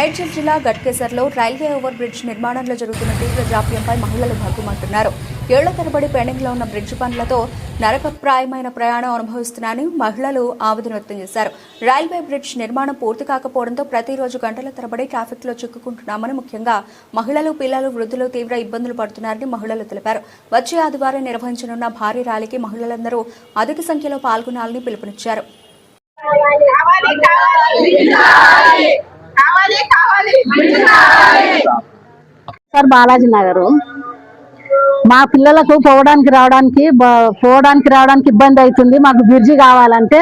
మేడ్చల్ జిల్లా గట్కేసర్లో railway over bridge నిర్మాణంలో జరుగుతున్న తీవ్ర జాప్యంపై మహిళలు భగ్గుమంటున్నారు. ఏళ్ళ తరబడి పెండింగ్లో ఉన్న బ్రిడ్జ్ పనులతో నరకప్రాయమైన ప్రయాణం అనుభవిస్తున్నారని మహిళలు ఆవేదన వ్యక్తం చేశారు. రైల్వే బ్రిడ్జ్ నిర్మాణం పూర్తి కాకపోవడంతో ప్రతిరోజు గంటల తరబడి ట్రాఫిక్లో చిక్కుకుంటున్నామని ముఖ్యంగా మహిళలు పిల్లలు వృద్ధులు తీవ్ర ఇబ్బందులు పడుతున్నారని మహిళలు తెలిపారు. వచ్చే ఆదివారం నిర్వహించనున్న భారీ ర్యాలీకి మహిళలందరూ అధిక సంఖ్యలో పాల్గొనాలని పిలుపునిచ్చారు. సార్ బాలాజీ నగర్. మా పిల్లలకు పోవడానికి రావడానికి పోవడానికి రావడానికి ఇబ్బంది అవుతుంది. మాకు బ్రిడ్జి కావాలంటే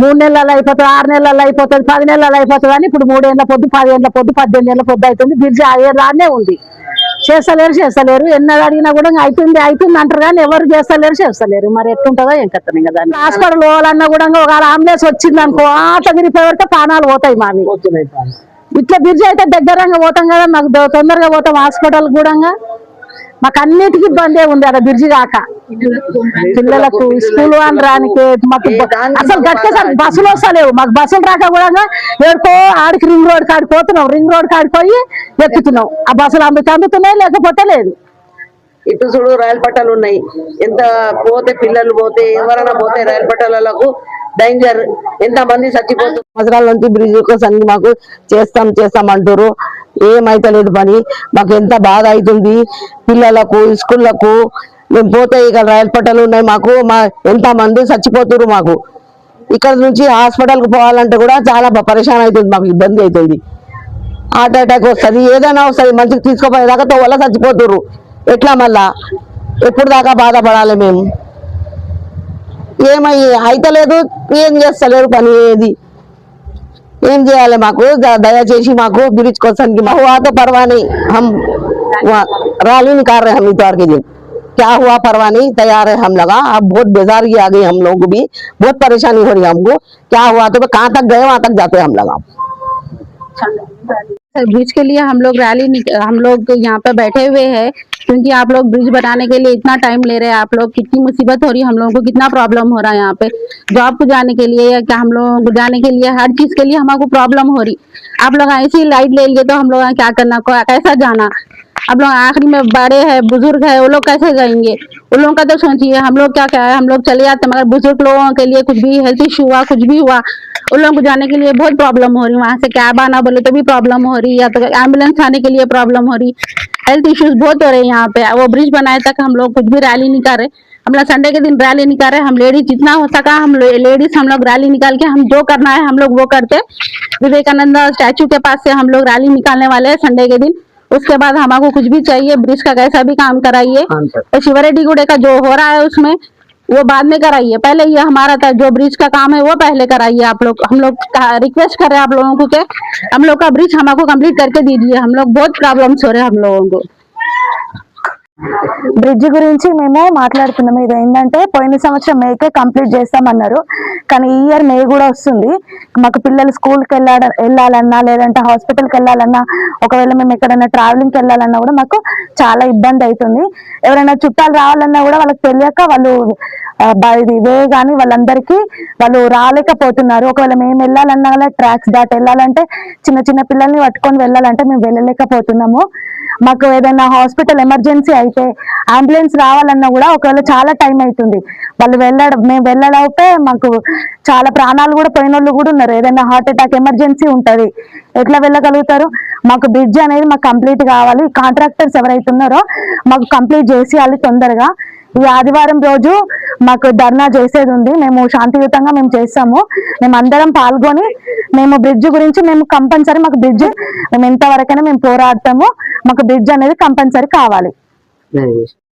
మూడు నెలలు అయిపోతుంది ఆరు నెలలు అయిపోతుంది పది నెలలు అయిపోతుంది అని ఇప్పుడు మూడేళ్ళ పొద్దు పదిహేనుల పొద్దు పద్దెనిమిది ఏళ్ళ పొద్దు అవుతుంది. బ్రిడ్జి అయ్యేలానే ఉంది. చేస్తలేరు చేస్తలేరు. ఎన్నడు అడిగినా కూడా అవుతుంది అవుతుంది అంటారు కానీ ఎవరు చేస్తలేరు చేస్తలేరు. మరి ఎట్లుంటుందో ఏం కదా హాస్పిటల్ పోవాలన్నా కూడా ఒక అంబులెన్స్ వచ్చింది అనుకో ఆట విరిపోతే ప్రాణాలు పోతాయి మావి. ఇట్లా బ్రిడ్జ్ అయితే దగ్గరంగా పోతాం కదా మాకు తొందరగా పోతాం హాస్పిటల్ కూడా. మాకు అన్నిటికీ ఇబ్బందే ఉంది అక్కడ బ్రిడ్జి కాక. పిల్లలకు స్కూల్ అని రానికి మాకు అసలు గట్టేసారి బస్సులు వస్తలేవు. మాకు బస్సులు రాక కూడా ఏడుకో ఆడికి రింగ్ రోడ్ కాడికి పోతున్నాం. రింగ్ రోడ్ కాడికి పోయి ఆ బస్సులు అందుకు అందుతున్నాయి లేకపోతే లేదు. ఇటు చూడు రైలు పట్టాలు ఉన్నాయి. ఎంత పోతే పిల్లలు పోతే ఎవరైనా పోతే రైలు పట్టాలకు డేంజర్. ఎంత మంది చచ్చిపోతున్నారు సంవత్సరాల నుంచి బ్రిడ్జ్ కోసం మాకు చేస్తాం చేస్తాం అంటారు ఏమైతలేదు పని. మాకు ఎంత బాధ అవుతుంది పిల్లలకు స్కూళ్ళకు. మేము పోతే ఇక్కడ రైల్ పట్టాలు ఉన్నాయి మాకు. మా ఎంత మంది చచ్చిపోతున్నారు మాకు. ఇక్కడ నుంచి హాస్పిటల్కి పోవాలంటే కూడా చాలా బ- పరేషాన్ అవుతుంది మాకు ఇబ్బంది అవుతుంది హార్ట్ అటాక్ వస్తుంది. ఏదైనా వస్తుంది. మంచిగా తీసుకోపోయేదాకా తోవల్ల చచ్చిపోతున్నారు ఎట్లా మళ్ళా? ఎప్పుడు దాకా బాధపడాలి మేము? ఏమై అయితలేదు ఏం చేస్తలేరు పని ఏది ఏం చేయాలి మాకు ద- దయచేసి మాకు బ్రిడ్జ్ కోసానికి మా हुआ तो परवाह नहीं हम वहाँ रैली निकाल रहे हैं हम इतवार के दिन क्या हुआ परवाह नहीं तैयार है हम लगा अब बहुत बेजारी आ गई हम लोग को भी बहुत परेशानी हो रही है हमको क्या हुआ तो कहाँ तक गए वहां तक जाते हैं हम लगा सर ब्रिज के लिए हम लोग रैली निक- हम लोग यहाँ पे बैठे हुए हैं क्योंकि आप लोग ब्रिज बनाने के लिए इतना टाइम ले रहे हैं, आप लोग कितनी मुसीबत हो रही है, हम लोगों को कितना प्रॉब्लम हो रहा है यहाँ पे। जॉब को जाने के लिए या क्या हम लोगों को जाने के लिए, हर चीज़ के लिए हमको प्रॉब्लम हो रही। आप लोग ऐसे लाइट ले लिए तो हम लोग क्या करना कैसा जाना? अब लोग आखिरी में बड़े हैं, बुज़ुर्ग है, वो लोग कैसे जाएँगे? उन लोगों का तो सोचिए, हम लोग क्या क्या है हम लोग चले जाते मगर बुज़ुर्ग लोगों के लिए कुछ भी हेल्थ इशू हुआ, कुछ भी हुआ, उन लोगों को जाने के लिए बहुत प्रॉब्लम हो रही है। वहाँ से कैब आना बोले तो भी प्रॉब्लम हो रही या तो एंबुलेंस आने के लिए प्रॉब्लम हो रही हेल्थ इश्यूज़ बहुत हो रहे हैं यहाँ पे। वो ब्रिज बनाए तक हम लोग कुछ भी रैली नहीं कर रहे। हम लोग संडे के दिन रैली निकाल रहे। हम लेडीज़ जितना हो सका हम लेडीज़ हम लोग रैली निकाल के हम जो करना है हम लोग वो करते। विवेकानंद स्टैचू के पास से हम लोग रैली निकालने वाले हैं संडे के दिन। उसके बाद हमारे कुछ भी चाहिए ब्रिज का कैसा भी काम कराइए। शिवरेडी शिवरेड्डी गुड़े का जो हो रहा है उसमें वो बाद में कराइए। पहले ये हमारा था, जो ब्रिज का काम है, वो पहले कराइए आप लोग। हम लोग रिक्वेस्ट कर रहे हैं आप लोगों को के हम लोग का ब्रिज हमको कंप्लीट करके दीजिए। हम लोग बहुत प्रॉब्लम्स हो रहे हैं हम लोगों को। బ్రిడ్జ్ గురించి మేము మాట్లాడుతున్నాము. ఇది ఏంటంటే పోయిన సంవత్సరం మేకే కంప్లీట్ చేస్తామన్నారు. కానీ ఈ ఇయర్ మే కూడా వస్తుంది. మాకు పిల్లలు స్కూల్కి వెళ్ళాడ వెళ్ళాలన్నా లేదంటే హాస్పిటల్కి వెళ్ళాలన్నా ఒకవేళ మేము ఎక్కడైనా ట్రావెలింగ్కి వెళ్ళాలన్నా కూడా మాకు చాలా ఇబ్బంది అవుతుంది. ఎవరైనా చుట్టాలు రావాలన్నా కూడా వాళ్ళకి తెలియక వాళ్ళు ఇది వే కానీ వాళ్ళందరికీ వాళ్ళు రాలేకపోతున్నారు. ఒకవేళ మేము వెళ్ళాలన్నా కూడా ట్రాక్స్ దాటి వెళ్ళాలంటే చిన్న చిన్న పిల్లల్ని పట్టుకొని వెళ్ళాలంటే మేము వెళ్ళలేకపోతున్నాము. మాకు ఏదైనా హాస్పిటల్ ఎమర్జెన్సీ అయితే అంబులెన్స్ రావాలన్నా కూడా ఒకవేళ చాలా టైం అవుతుంది. వాళ్ళు వెళ్ళడం మేము వెళ్ళడవుతే మాకు చాలా ప్రాణాలు కూడా పోయిన వాళ్ళు కూడా ఉన్నారు. ఏదైనా హార్ట్ అటాక్ ఎమర్జెన్సీ ఉంటుంది. ఎట్లా వెళ్ళగలుగుతారు? మాకు బ్రిడ్జ్ అనేది మాకు కంప్లీట్ కావాలి. కాంట్రాక్టర్స్ ఎవరైతే ఉన్నారో మాకు కంప్లీట్ చేసేయాలి తొందరగా. ఈ ఆదివారం రోజు మాకు ధర్నా చేసేది ఉంది. మేము శాంతియుతంగా మేము చేస్తాము. మేము అందరం పాల్గొని మేము బ్రిడ్జ్ గురించి మేము కంపల్సరీ మాకు బ్రిడ్జ్ మేము ఎంతవరకైనా మేము పోరాడతాము. మాకు బ్రిడ్జ్ అనేది కంపల్సరీ కావాలి.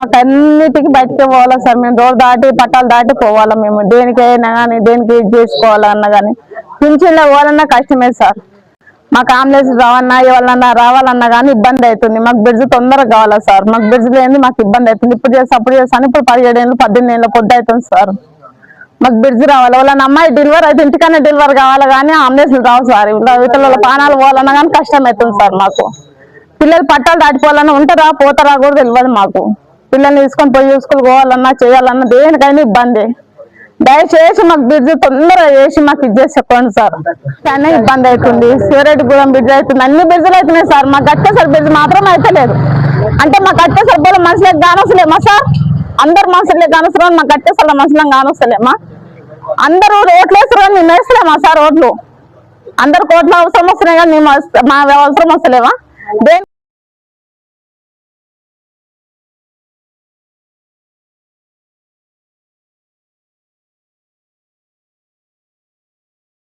మాకు అన్నిటికీ బయటకు పోవాలా సార్. మేము రోడ్ దాటి పట్టాలు దాటి పోవాలా మేము. దేనికైనా కానీ దేనికి చేసుకోవాలన్నా కానీ పింఛన్లో పోవాలన్నా కష్టమే సార్. మాకు అంబులెన్స్ రావన్నా ఎవరన్నా రావాలన్నా కానీ ఇబ్బంది అవుతుంది. మాకు బ్రిడ్జ్ తొందరగా కావాలా సార్. మాకు బ్రిడ్జ్ లేని మాకు ఇబ్బంది అవుతుంది. ఇప్పుడు చేసి అప్పుడు చేస్తాను ఇప్పుడు పదిహేడు ఏళ్ళు పద్దెనిమిది ఏళ్ళు పొద్దు అవుతుంది సార్. మాకు బ్రిడ్జ్ రావాలి. వాళ్ళ అమ్మాయి డెలివర్ అయితే ఇంటికన్నా డెలివర్ కావాలి కానీ అంబులెన్స్ రావు సార్. ఇతరుల వాళ్ళ ప్రాణాలు పోవాలన్నా కానీ కష్టం అవుతుంది సార్ మాకు. పిల్లలు పట్టాలు దాటిపోవాలన్నా ఉంటారా పోతారా కూడా తెలియదు మాకు. పిల్లల్ని తీసుకొని పోయి చూసుకొని పోవాలన్నా చేయాలన్నా దేనికైనా ఇబ్బంది. దయచేసి మాకు బ్రిడ్జ్ తొందరగా చేసి మాకు ఇది చేసి చెప్పండి సార్. చాలా ఇబ్బంది అవుతుంది. శివరెడ్డిగూడెం బ్రిడ్జ్ అవుతుంది. అన్ని బ్రిడ్జ్లు అవుతున్నాయి సార్. మాకు అట్టేసరి బ్రిడ్జ్ మాత్రం అయితే లేదు. అంటే మాకు అట్టేసరి పోలే మనుషులకు కానొస్తలేమా సార్? అందరు మనుషులే కానొస్తారు మాకు అట్టేసరి మనుషులకు కానొస్తలేమా అందరూ రోడ్లు వేస్తారు మేము వేస్తలేమా సార్ రోడ్లు? అందరు కోట్ల అవసరం వస్తున్నాయి కానీ మేము మా అవసరం వస్తలేమా? దేని